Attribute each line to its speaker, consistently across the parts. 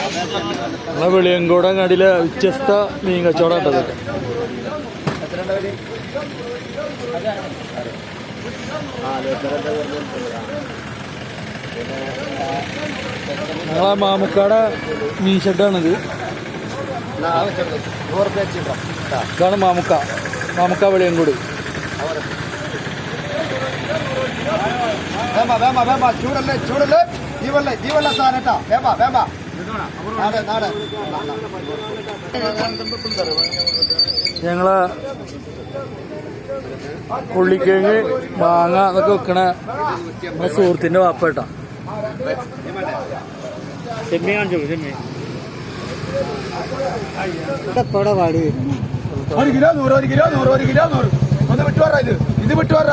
Speaker 1: നമ്മളെ വെളിയങ്കോട് അങ്ങാടിയിലെ വ്യത്യസ്ത മീൻ കച്ചവടം ഞങ്ങളെ മാമുക്കാടെ മീൻ ഷെഡാണിത്. ഇതാണ് മാമുക്ക. മാമുക്ക വെളിയങ്കോട്.
Speaker 2: വേമ്പ വേമ്പ വേമ്പ. ചൂടല്ലേ ചൂടല്ലേ? ജീവല്ലേ ജീവല്ല സാധനട്ടാ വേമ്പ വേമ്പ. നാട്
Speaker 1: ഞങ്ങളെ പുള്ളിക്കിഴങ്ങ് മാങ്ങ എന്നൊക്കെ വെക്കണ നമ്മുടെ സുഹൃത്തിന്റെ വാപ്പേട്ടാ. ചെമ്മീൻ കാണിച്ചോളൂ ചെമ്മീൻ?
Speaker 2: ഒരു കിലോ നൂറ് ഒരു കിലോ നൂറ് ഒരു കിലോ നൂറ്. ഒന്ന് വിട്ടു പറ ഇത്. ഇത് വിട്ടു പറ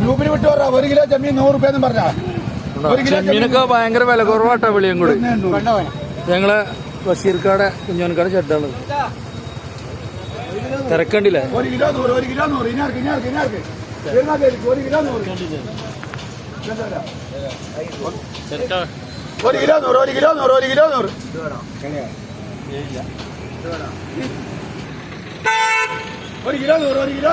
Speaker 2: ഗ്രൂപ്പിന് വിട്ടു പറ ഒരു കിലോ ചെമ്മീൻ നൂറ് രൂപ എന്ന് പറഞ്ഞാ.
Speaker 1: ചെമ്മീനൊക്കെ ഭയങ്കര വില കുറവാട്ടാ കൂടി. ഞങ്ങളെ ബഷീർക്കാടെ കുഞ്ഞോൻകാട് ചെട്ടാണ് തിരക്കണ്ടില്ലേ?
Speaker 2: ഒരു കിലോ നൂറ് ഒരു കിലോ നൂറ് ഒരു കിലോ നൂറ്. ഒരു കിലോ നൂറ് ഒരു കിലോ നൂറ് ഒരു കിലോ നൂറ്. ഒരു കിലോ നൂറ് ഒരു കിലോ